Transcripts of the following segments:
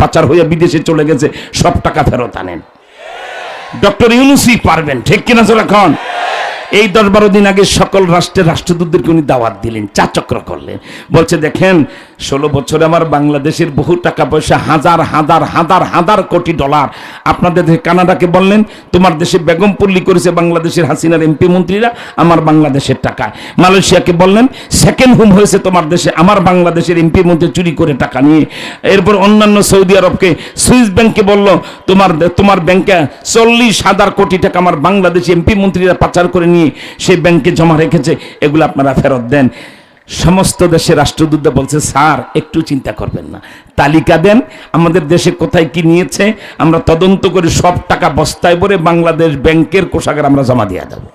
পাচার হয়ে বিদেশে চলে গেছে, সব টাকা ফেরত আনেন। ডক্টর ইউনুসি পারবেন, ঠিক কিনা জোর এখন এই দশ বারো দিন আগে সকল রাষ্ট্রের রাষ্ট্রদূতদেরকে উনি দাওয়াত দিলেন, চাচক্র করলেন। বলছে, দেখেন ষোলো বছরে আমার বাংলাদেশের বহু টাকা পয়সা, হাজার হাজার হাজার হাজার কোটি ডলার। আপনাদের কানাডাকে বললেন, তোমার দেশে বেগমপল্লী করেছে বাংলাদেশের হাসিনার এমপি মন্ত্রীরা, আমার বাংলাদেশের টাকা মালয়েশিয়াকে বললেন, সেকেন্ড হোম হয়েছে তোমার দেশে, আমার বাংলাদেশের এমপি মন্ত্রী চুরি করে টাকা নিয়ে। এরপর অন্যান্য সৌদি আরবকে, সুইস ব্যাংকে বলল, তোমার তোমার ব্যাংকে চল্লিশ হাজার কোটি টাকা আমার বাংলাদেশি এমপি মন্ত্রীরা পাচার করে নিয়ে, সেই ব্যাংকে জমা রেখেছে, এগুলো আপনারা ফেরত দেন। সমস্ত দেশের রাষ্ট্রদূতরা বলছে, স্যার, একটু চিন্তা করবেন না। তালিকা দেন, আমাদের দেশে কোথায় কি নিয়েছে, আমরা তদন্ত করে সব টাকা বস্তায় ভরে বাংলাদেশ ব্যাংকের কোষাগার আমরা জমা দিয়ে দেবো।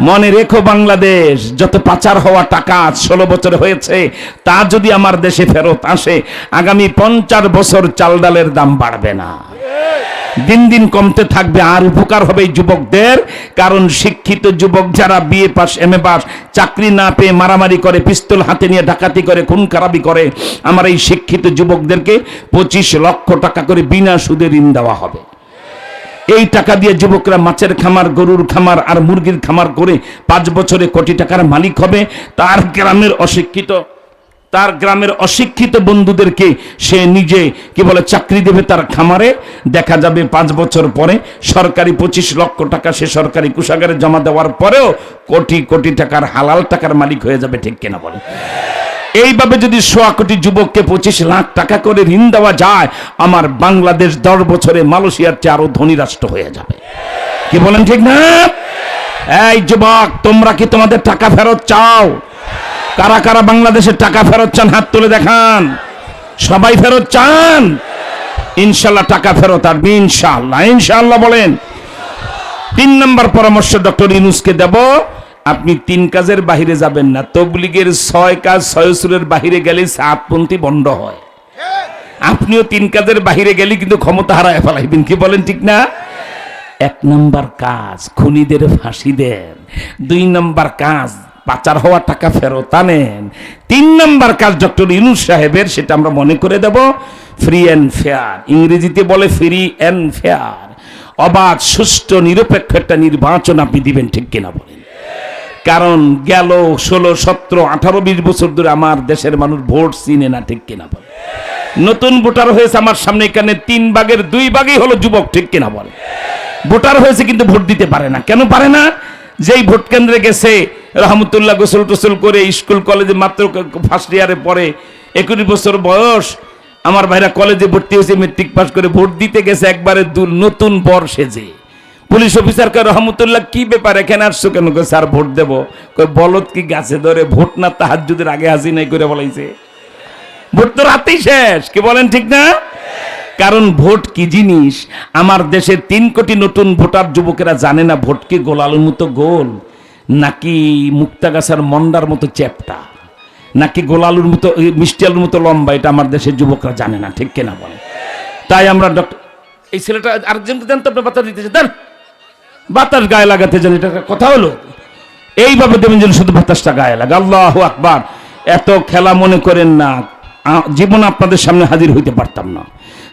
মনে রেখো বাংলাদেশ, যত পাচার হওয়া টাকা ষোলো বছর হয়েছে, তা যদি আমার দেশে ফেরত আসে, আগামী পঞ্চাশ বছর চাল ডালের দাম বাড়বে না। দিন দিন কমতে থাকবে, আর উপকার হবে যুবকদের, কারণ শিক্ষিত যুবক যারা BA pass, M A pass, চাকরি না পেয়ে মারামারি করে, পিস্তল হাতে নিয়ে ডাকাতি করে, খুন খারাপি করে, আমার এই শিক্ষিত যুবকদেরকে পঁচিশ লক্ষ টাকা করে বিনা সুদে ঋণ দেওয়া হবে। এই টাকা দিয়ে যুবকরা মাছের খামার, গরুর খামার আর মুরগির খামার করে পাঁচ বছরে কোটি টাকার মালিক হবে। তার গ্রামের অশিক্ষিত, তার গ্রামের অশিক্ষিত বন্ধুদেরকে সে নিজে, কি বলে, চাকরি দেবে তার খামারে। দেখা যাবে পাঁচ বছর পরে সরকারি পঁচিশ লক্ষ টাকা সে সরকারি কুষাগারে জমা দেওয়ার পরেও কোটি কোটি টাকার হালাল টাকার মালিক হয়ে যাবে, ঠিক কিনা বলে এইভাবে যদি সোয়া কোটি যুবককে পঁচিশ লাখ টাকা করে ঋণ দেওয়া যায়, আমার বাংলাদেশ দশ বছরে মালয়েশিয়ার চেয়ে আরও ধনী রাষ্ট্র হয়ে যাবে। কি বলেন ঠিক না? এই যুবক, তোমরা কি তোমাদের টাকা ফেরত চাও? কারা কারা বাংলাদেশের টাকা ফেরত চান, হাত তুলে দেখান। সবাই ফেরত চান? ইনশাল্লাহ টাকা ফেরত আসবে, ইনশাল্লাহ ইনশাল্লাহ বলেন। তিন নম্বর পরামর্শ ডক্টর ইনুসকে দেব আপনি তিন কাজের বাহিরে যাবেন না। তবলিগের ছয় কাজ ছয় সুরের বাহিরে গেলে সাতপন্থী বন্ধ হয়। আপনিও তিন কাজের বাহিরে গেলে কিন্তু ক্ষমতা হারায় ফেলাইবেন। কি বলেন ঠিক না? এক নম্বর কাজ খুনিদের ফাঁসি দেন। দুই নম্বর কাজ পাচার হওয়া টাকা ফেরত আনেন। তিন নম্বর কাজ ডক্টর ইউনুস সাহেবের, সেটা আমরা মনে করে দেব ফ্রি অ্যান্ড ফেয়ার ইংরেজিতে বলে ফ্রি অ্যান্ড ফেয়ার অবাধ, সুষ্ঠু, নিরপেক্ষ একটা নির্বাচন আপনি দিবেন, ঠিক কিনা বলেন? কারণ গেল ষোলো, সতেরো, আঠারো, বিশ বছর ধরে আমার দেশের মানুষ ভোট চিনে না, ঠিক কিনা বলে। নতুন ভোটার হয়েছে আমার সামনে, এখানে তিন ভাগের দুই ভাগই হলো যুবক, ঠিক কিনা বলে। ভোটার হয়েছে কিন্তু ভোট দিতে পারে না। কেন পারে না? যেই ভোট কেন্দ্রে গেছে, রহমতুল্লাহ গোসল টোসল করে স্কুল, কলেজে মাত্র ফার্স্ট ইয়ারে পরে একুশ বছর বয়স, আমার ভাইরা কলেজে ভর্তি হয়েছে মেট্রিক পাস করে ভোট দিতে গেছে, একবারে নতুন বর সেজে। পুলিশ অফিসারকে রহমতুল্লাহ কি ব্যাপার? এখানে আসছো কেন? স্যার ভোট দেবো। কই, বলদ কি গাছে ধরে ভোট না যদি আগে হাসি নাই করে বলাইছে? ভোট তো রাতেই শেষ। কি বলেন ঠিক না? কারণ ভোট কি জিনিস? আমার দেশের তিন কোটি নতুন ভোটার যুবকেরা জানে না ভোট কি গোলালুর মতো গোল নাকি মুক্তাগাছার মন্ডার মতো চ্যাপটা নাকি গোলালুর মতো মিষ্টি আলুর মতো লম্বা এটা আমার দেশের যুবকরা জানে না ঠিক কিনা বলে তাই আমরা ডক্টর এই ছেলেটা আরেকজনকে দেন তো আপনি বাতাস দিতেছে দেন। বাতাস গায়ে লাগাতে জানি, এটা কথা হলো। এইভাবে দেবেন যেন শুধু বাতাসটা গায়ে লাগে। আল্লাহ আকবার। এত খেলা মনে করেন না। জীবন আপনাদের সামনে হাজির হইতে পারতাম না।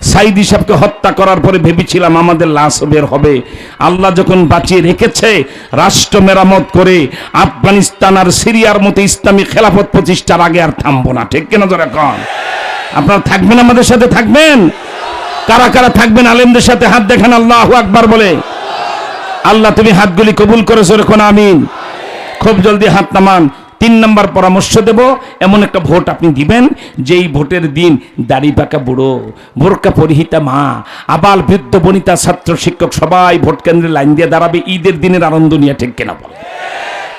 সাইদি সাহেবকে হত্যা করার পরে ভেবেছিলাম আমাদের লাশ বের হবে। আল্লাহ যখন বাঁচিয়ে রেখেছে, রাষ্ট্র মেরামত করে, আফগানিস্তান আর সিরিয়ার মতো ইসলামী খেলাফত প্রতিষ্ঠার আগে আর থামবো না। ঠিক কেন ধরে কন? আপনারা থাকবেন আমাদের সাথে থাকবেন? কারা কারা থাকবেন? আলেমদের সাথে হাত দেখান, আল্লাহ আকবার বলে। আল্লাহ, তুমি হাতগুলি কবুল করেছ রেখন আমিন। খুব জলদি হাত নামান। তিন নম্বর পরামর্শ দেব, এমন একটা ভোট আপনি দিবেন, যেই ভোটের দিন দাড়ি পাকা বুড়ো, বোরকা পরিহিতা মা, আবাল বৃদ্ধ, বনিতা, ছাত্র, শিক্ষক, সবাই ভোট কেন্দ্রে লাইন দিয়ে দাঁড়াবে, ঈদের দিনের আনন্দ নিয়ে ঠিক কেনা বলে।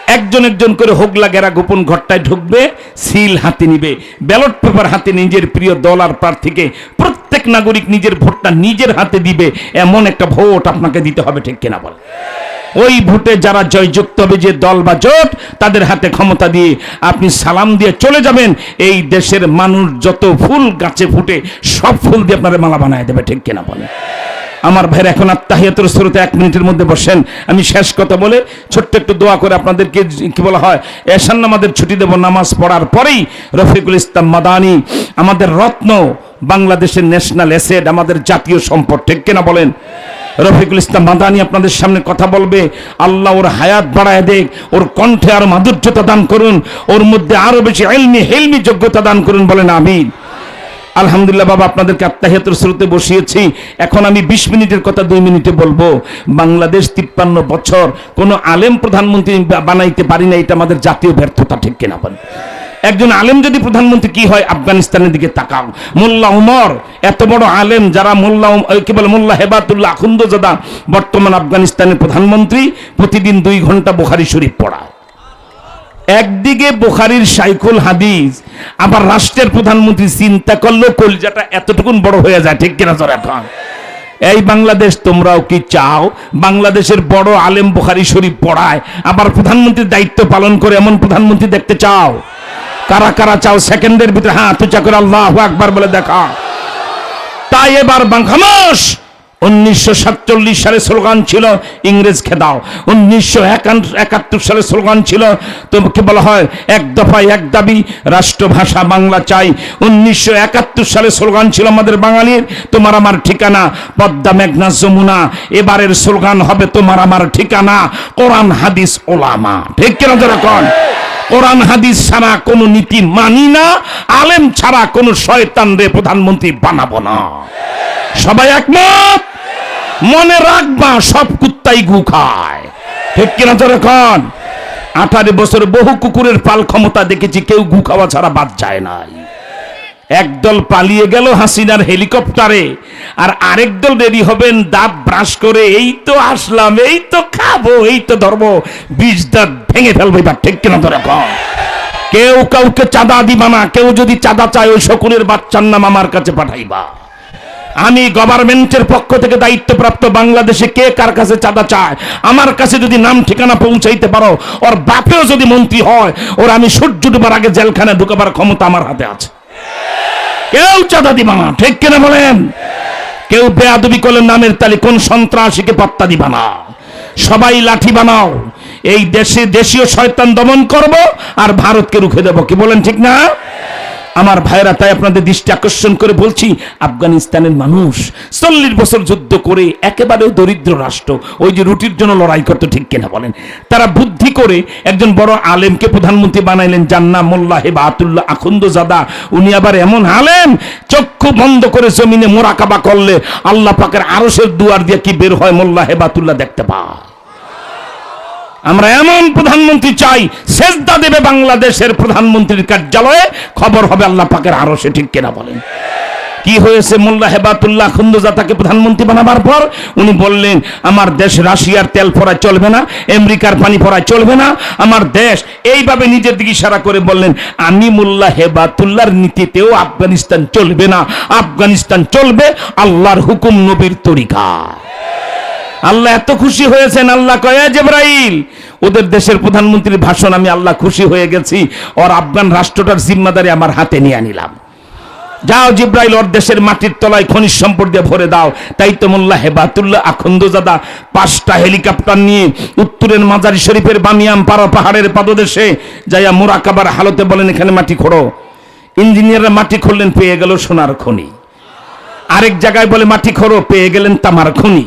একজন একজন করে হোগলা গেরা গোপন ঘরটায় ঢুকবে, সিল হাতে নিবে। ব্যালট পেপার হাতে নিজের প্রিয় দল আর প্রার্থীকে নাগরিক নিজের ভোটটা নিজের হাতে দিবে, এমন একটা ভোট আপনাকে দিতে হবে, ঠিক কিনা বলে ওই ভোটে যারা জয়যুক্ত হবে, যে দল বা জোট, তাদের হাতে ক্ষমতা দিয়ে আপনি সালাম দিয়ে চলে যাবেন। এই দেশের মানুষ যত ফুল গাছে ফুটে, সব ফুল দিয়ে আপনার মালা বানায় দেবে, ঠিক কিনা বলে আমার ভাইয়ের, এখন আত্মাহিয়াতের স্রোতে এক মিনিটের মধ্যে বসেন। আমি শেষ কথা বলে ছোট্ট একটু দোয়া করে আপনাদেরকে কি বলা হয় এসান আমাদের ছুটি দেব। নামাজ পড়ার পরেই রফিকুল ইসলাম মাদানি, আমাদের রত্ন বাংলাদেশের ন্যাশনাল অ্যাসেট আমাদের জাতীয় সম্পদ, ঠিক কিনা বলেন? রফিকুল ইসলাম মাদানি আপনাদের সামনে কথা বলবে, আল্লাহ ওর হায়াত বাড়ায় দেখ, ওর কণ্ঠে আরও মাধুর্যতা দান করুন, ওর মধ্যে আরও বেশি এলমি হেলমি যোগ্যতা দান করুন, বলেন আমিন। আলহামদুলিল্লাহ বাবা, আপনাদেরকে আত্মাহিয়াতের স্রোতে বসিয়েছি, এখন আমি বিশ মিনিটের কথা দুই মিনিটে বলব। বাংলাদেশ তিপ্পান্ন বছর কোনো আলেম প্রধানমন্ত্রী বানাইতে পারি না, এটা আমাদের জাতীয় ব্যর্থতা, ঠিক কিনা বলেন? একজন আলেম যদি প্রধানমন্ত্রী, কি হয়? আফগানিস্তানের দিকে তাকাও। মোল্লা উমর, এত বড় আলেম যারা মোল্লা কি বলে, মোল্লা হেবাতুল্লাহ আখুন্দজাদা বর্তমান আফগানিস্তানের প্রধানমন্ত্রী, প্রতিদিন দুই ঘণ্টা বোখারি শরীফ পড়ায়। একদিকে বোখারির সাইকুল হাদিস, আবার রাষ্ট্রের প্রধানমন্ত্রী চিন্তা করল কলজাটা এতটুকুন বড় হয়ে যায়, ঠিক কিনা তোর এখন এই বাংলাদেশ তোমরাও কি চাও? বাংলাদেশের বড় আলেম বুখারি শরীফ পড়ায়, আবার প্রধানমন্ত্রীর দায়িত্ব পালন করে এমন প্রধানমন্ত্রী দেখতে চাও? কারা কারা চাও সেকেন্ডের ভিতরে হ্যাঁ তুই চাকর আল্লাহ আকবার বলে দেখা। তাই এবার বাংলাদেশ, উনিশশো সাতচল্লিশ সালে স্লোগান ছিল ইংরেজ খেদাও, উনিশশো একাত্তর সালে স্লোগান ছিল, তোমাকে বলা হয় এক দফায় এক দাবি, রাষ্ট্রভাষা বাংলা চাই। উনিশশো একাত্তর সালে স্লোগান ছিল আমাদের বাঙালির, তোমার আমার ঠিকানা, পদ্মা মেঘনা যমুনা, এবারের স্লোগান হবে তোমার আমার ঠিকানা, কোরআন, হাদিস, ওলামা। ঠিক কিনা যেরকম কোরআন হাদিস ছাড়া কোনো নীতি মানি না, আলেম ছাড়া কোনো শয়তান রে প্রধানমন্ত্রী বানাবো না। সবাই একমত? মনে রাখবা, সব কুত্তাই গু খায়। ঠিক কিনা তোর এখন আঠারো বছর বহু কুকুরের পাল ক্ষমতা দেখেছি, কেউ গু খাওয়া ছাড়া বাদ যায় নাই। একদল পালিয়ে গেল হাসিনার হেলিকপ্টারে, আর আরেক দল রেডি হবেন দাঁত ব্রাশ করে, এই তো আসলাম, এই তো খাব, এই তো ধরবো বিষ দাঁত ভেঙে ফেলব এবার, ঠিক কিনা এখন কেউ কাউকে চাঁদা দিবা না, কেউ যদি চাঁদা চায়, ওই শকুনের বাচ্চার নাম আমার কাছে পাঠাইবা। আমি গভর্নমেন্টের পক্ষ থেকে দায়িত্বপ্রাপ্ত বাংলাদেশে কে কার কাছে চাঁদা চায়, আমার কাছে যদি নাম ঠিকানা পৌঁছাইতে পারো, ওর বাপেও যদি মন্ত্রী হয়, ওর আমি সূর্য ডুবার আগে জেলখানে ঢুকাবার ক্ষমতা আমার হাতে আছে। কেউ চাঁদা দিবা না, ঠিক কিনা বলেন? কেউ বেয়াদবি করলে নামের তালে কোন সন্ত্রাসীকে পাত্তা দিবা না। সবাই লাঠি বানাও। এই দেশে দেশীয় শয়তান দমন করব আর ভারতকে রুখে দেব, কি বলেন ঠিক না? আমার ভাইরা তাই আপনাদের দৃষ্টি আকর্ষণ করে বলছি, আফগানিস্তানের মানুষ চল্লিশ বছর যুদ্ধ করে একেবারে দরিদ্র রাষ্ট্র, ওই যে রুটির জন্য লড়াই করতে, ঠিক কিনা বলেন? তারা বুদ্ধি করে একজন বড় আলেমকে প্রধানমন্ত্রী বানাইলেন জান্না মোল্লা হেবা আতুল্লাহ আখন্দ জাদা উনি আবার এমন আলেম, চক্ষু বন্ধ করে জমিনে মোরাকাবা করলে আল্লাহ পাকের আরসের দুয়ার দিয়ে কি বের হয়, মোল্লা হেবাতুল্লাহ দেখতে পায়। আমরা এমন প্রধানমন্ত্রী চাই, সেজদা দেবে বাংলাদেশের প্রধানমন্ত্রীর কার্যালয়ে, খবর হবে আল্লাহ পাকের আরও সে ঠিক কেনা বলেন? কি হয়েছে মোল্লা হেবাতুল্লাহ খুন্দুজা তাকে প্রধানমন্ত্রী বানাবার পর? উনি বললেন, আমার দেশ রাশিয়ার তেল ফোড়ায় চলবে না, আমেরিকার পানি ফোড়ায় চলবে না, আমার দেশ এইভাবে নিজের দিকে ইশারা করে বললেন, আমি মোল্লা হেবাতুল্লাহর নীতিতেও আফগানিস্তান চলবে না, আফগানিস্তান চলবে আল্লাহর হুকুম নবীর তরিকা। আল্লাহ এত খুশি হয়েছেন, আল্লাহ কয়া জেব্রাইল, ওদের দেশের প্রধানমন্ত্রীর ভাষণ, আমি আল্লাহ খুশি হয়ে গেছি, ওর আফগান রাষ্ট্রটার জিম্মাদারি আমার হাতে নিয়ে নিলাম যাও জিব্রাইল, ওর দেশের মাটির তলায় খনিজ সম্পদ দিয়ে ভরে দাও। তাই তো মোল্লা হেবাতুল্লাহ আখন্দজাদা, পাঁচটা হেলিকপ্টার নিয়ে উত্তরের মাজারি শরীফের বামিয়াম পাড়া পাহাড়ের পাদদেশে যাইয়া মোরাকাবার হালতে বলেন, এখানে মাটি খোঁড়ো। ইঞ্জিনিয়াররা মাটি খুললেন পেয়ে গেল সোনার খনি। আরেক জায়গায় বলে, মাটি খোঁড়ো, পেয়ে গেলেন তামার খনি।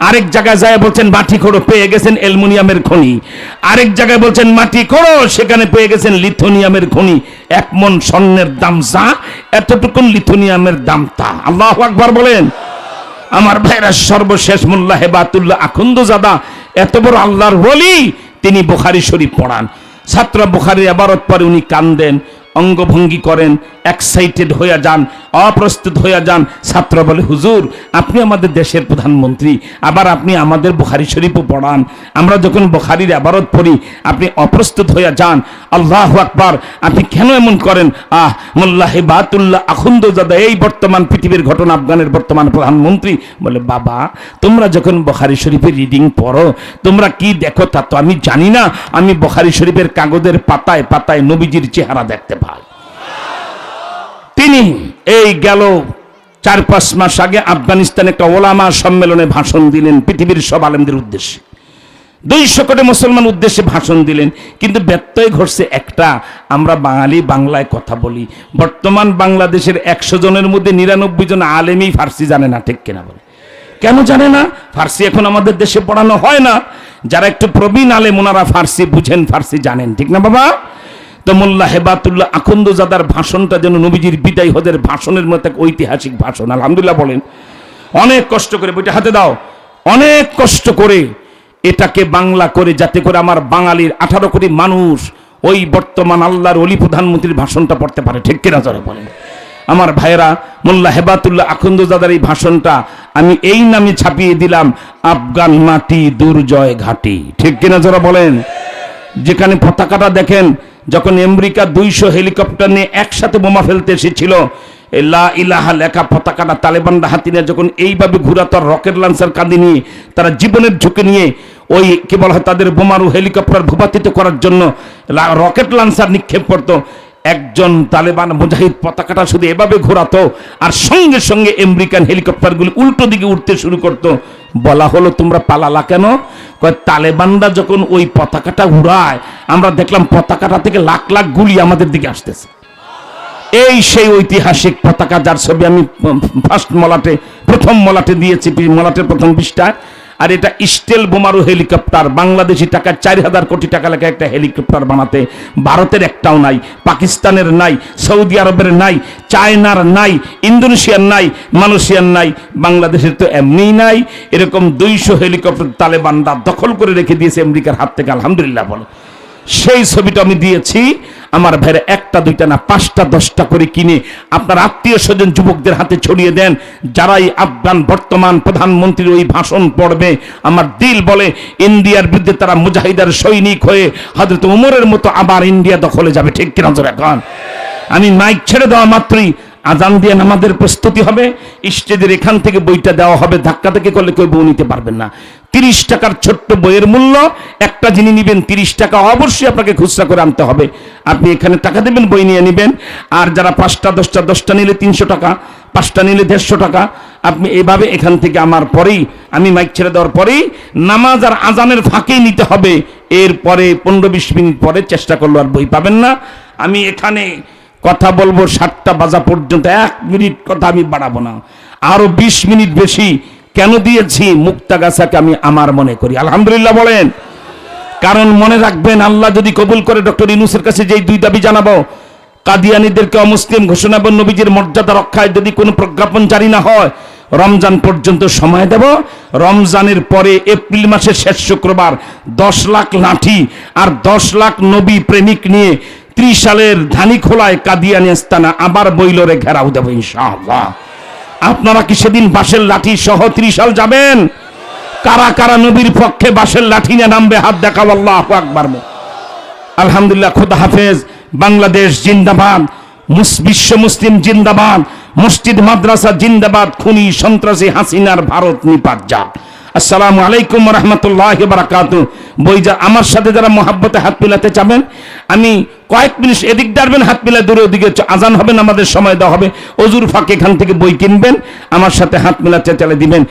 আরেক জায়গায় যায় বলছেন, মাটি খোঁড়ো, পেয়ে গেছেন অ্যালুমিনিয়ামের খনি। আরেক জায়গায় বলছেন, মাটি খোঁড়ো, সেখানে পেয়ে গেছেন লিথোনিয়ামের খনি। এক মন স্বর্ণের দাম যা, এতটুকুন লিথোনিয়ামের দাম তা। আল্লাহ আকবার বলেন। আমার ভাইরা সর্বশেষ মোল্লা হেবাতুল্লাহ আখন্দ জাদা এত বড় আল্লাহর বলি তিনি বুখারি শরীফ পড়ান। ছাত্র বুখারির আবারত পরে উনি কান্দেন। অঙ্গভঙ্গি করেন এক্সাইটেড হইয়া যান, অপ্রস্তুত হইয়া যান। ছাত্র বলে, হুজুর, আপনি আমাদের দেশের প্রধানমন্ত্রী, আবার আপনি আমাদের বুখারি শরীফও পড়ান। আমরা যখন বুখারির আবারত পড়ি, আপনি অপ্রস্তুত হইয়া যান। আল্লাহ আকবার, আপনি কেন এমন করেন? আহ মোল্লাহে বাতুল্লাহ আখুন্দজাদা, এই বর্তমান পৃথিবীর ঘটনা, আফগানের বর্তমান প্রধানমন্ত্রী। বলে, বাবা, তোমরা যখন বখারি শরীফের রিডিং পড়ো, তোমরা কি দেখো তা তো আমি জানি না। আমি বখারি শরীফের কাগজের পাতায় পাতায় নবীজির চেহারা দেখতে পাই। তিনি এই গেল চার পাঁচ মাস আগে আফগানিস্তানে একটা ওলামা সম্মেলনে ভাষণ দিলেন পৃথিবীর সব আলেমদের উদ্দেশ্যে। দুইশো কোটি মুসলমান উদ্দেশ্যে ভাষণ দিলেন, কিন্তু ব্যত্যয় ঘটছে একটা, আমরা বাঙালি বাংলায় কথা বলি। বর্তমান বাংলাদেশের একশো জনের মধ্যে নিরানব্বই জন আলেমই ফার্সি জানে না, ঠিক কেনা বলে। কেন জানে না? ফার্সি এখন আমাদের দেশে পড়ানো হয় না। যারা একটু প্রবীণ আলেম, ওনারা ফার্সি বুঝেন, ফার্সি জানেন, ঠিক না বাবা? তো মোল্লা হেবাতুল্লাহ আখন্দজাদার ভাষণটা যেন নবীজির বিদায় হদের ভাষণের মতো এক ঐতিহাসিক ভাষণ। আলহামদুলিল্লাহ বলেন, অনেক কষ্ট করে, বইটা হাতে দাও, অনেক কষ্ট করে এটাকে বাংলা করে, যাতে করে আমার বাঙালির আঠারো কোটি মানুষ ওই বর্তমান আল্লাহর অলি প্রধানমন্ত্রীর ভাষণটা পড়তে পারে। ঠিক কিনা জোরে বলেন? আমার ভাইয়েরা, মোল্লা হেবাতুল্লাহ আখন্দজাদার এই ভাষণটা আমি এই নামে ছাপিয়ে দিলাম, আফগান মাটি দুর্জয় ঘাটি। ঠিক কিনা যারা বলেন? যেখানে পতাকাটা দেখেন যখন আমেরিকা দুইশো হেলিকপ্টার নিয়ে একসাথে বোমা ফেলতে এসেছিল লা ইলাহা লেখা পতাকাটা তালেবানরা হাতি নিয়ে যখন এইভাবে ঘুরাতো আর রকেট লঞ্চার কাঁদে নিয়ে তারা জীবনের ঝুঁকি নিয়ে ওই কি বলা হয়, তাদের বোমারু হেলিকপ্টার ভূপাতিত করার জন্য রকেট লঞ্চার নিক্ষেপ করতো। একজন তালেবান মুজাহিদ পতাকাটা শুধু এভাবে ঘোরাতো আর সঙ্গে সঙ্গে আমেরিকান হেলিকপ্টারগুলি উল্টো দিকে উঠতে শুরু করতো। বলা হলো, তোমরা পালালা কেন? তালেবানরা যখন ওই পতাকাটা উড়ায়, আমরা দেখলাম পতাকাটা থেকে লাখ লাখ গুলি আমাদের দিকে আসতেছে। এই সেই ঐতিহাসিক পতাকা যার ছবি আমি ফার্স্ট মলাটে, প্রথম মলাটে দিয়েছি মলাটের প্রথম পৃষ্ঠায়। আর এটা স্টেল বোমারু হেলিকপ্টার। বাংলাদেশি টাকা চার হাজার কোটি টাকা লেখা একটা হেলিকপ্টার বানাতে। ভারতের একটাও নাই, পাকিস্তানের নাই, সৌদি আরবের নাই, চায়নার নাই, ইন্দোনেশিয়ার নাই, মালয়েশিয়ার নাই, বাংলাদেশের তো এমনিই নাই। এরকম দুইশো হেলিকপ্টার তালেবানরা দখল করে রেখে দিয়েছে আমেরিকার হাত থেকে। আলহামদুলিল্লাহ বলে। সেই ছবিটা আমি দিয়েছি। আমার ভাইরা একটা, দুইটা না, পাঁচটা, দশটা করে কিনে আপনার আত্মীয় স্বজন যুবকদের হাতে ছড়িয়ে দেন। যারাই আফগান বর্তমান প্রধানমন্ত্রীর ওই ভাষণ পড়বে, আমার দিল বলে, ইন্ডিয়ার বিরুদ্ধে তারা মুজাহিদার সৈনিক হয়ে হয়তো উমরের মতো আবার ইন্ডিয়া দখলে যাবে। ঠিক কিনা এখন আমি মাইক ছেড়ে দেওয়া মাত্রই আজান দিয়ে নামাদের প্রস্তুতি হবে। স্টেজের এখান থেকে বইটা দেওয়া হবে। ধাক্কা থেকে করলে কেউ বউ নিতে পারবেন না। তিরিশ টাকার ছোট্ট বইয়ের মূল্য, একটা যিনি নেবেন তিরিশ টাকা, অবশ্যই আপনাকে খুচরা করে আনতে হবে। আপনি এখানে টাকা দেবেন, বই নিয়ে নেবেন। আর যারা পাঁচটা, দশটা দশটা নিলে তিনশো টাকা, পাঁচটা নিলে দেড়শো টাকা, আপনি এভাবে এখান থেকে আমার পরেই, আমি মাইক ছেড়ে দেওয়ার পরেই নামাজ আর আজানের ফাঁকেই নিতে হবে। এরপরে পনেরো, বিশ মিনিট পরে চেষ্টা করল আর বই পাবেন না। আমি এখানে কথা বলব সাতটা বাজা পর্যন্ত, এক মিনিট কথা আমি বাড়াবো না। আরও বিশ মিনিট বেশি কেন দিয়েছি মুক্তাগাছাকে আমি আমার মনে করি? আলহামদুলিল্লাহ বলেন। কারণ মনে রাখবেন, আল্লাহ যদি কবুল করে ডক্টর ইনুসের কাছে যেই দুই দাবি জানাব, কাদিয়ানিদেরকে অমুসলিম ঘোষণা এবং নবীজির মর্যাদা রক্ষায় যদি কোনো প্রজ্ঞাপন জারি না হয়, রমজান পর্যন্ত সময় দেব। রমজানের পরে এপ্রিল মাসের শেষ শুক্রবার দশ লাখ লাঠি আর দশ লাখ নবী প্রেমিক নিয়ে ত্রিশ সালের ধানি খোলায় কাদিয়ানি স্থানা আবার বইলরে ঘেরাও দেবো ইনশাআল্লাহ। আপনারা কি সেদিন বাঁশের লাঠি সহ ত্রিশাল যাবেন? কারা কারা নবীর পক্ষে বাঁশের লাঠি নিয়ে নামবে, হাত দেখাও, আল্লাহ আকবার আলহামদুলিল্লাহ, খোদা হাফেজ, বাংলাদেশ জিন্দাবাদ বিশ্ব মুসলিম জিন্দাবাদ, মসজিদ, মাদ্রাসা জিন্দাবাদ, খুনি, সন্ত্রাসী, হাসিনার ভারত নিপাত যাক আসসালামু আলাইকুম রহমতুল্লাহ বই যা আমার সাথে যারা মহাব্বতে হাত মিলাতে চাবেন, আমি কয়েক মিনিট এদিক দাঁড়বেন হাত মিলা দূরে ওদিকে আজান হবেন আমাদের সময় দেওয়া হবে। অজুর ফাঁকে এখান থেকে বই কিনবেন, আমার সাথে হাত মিলাতে চালে দিবেন।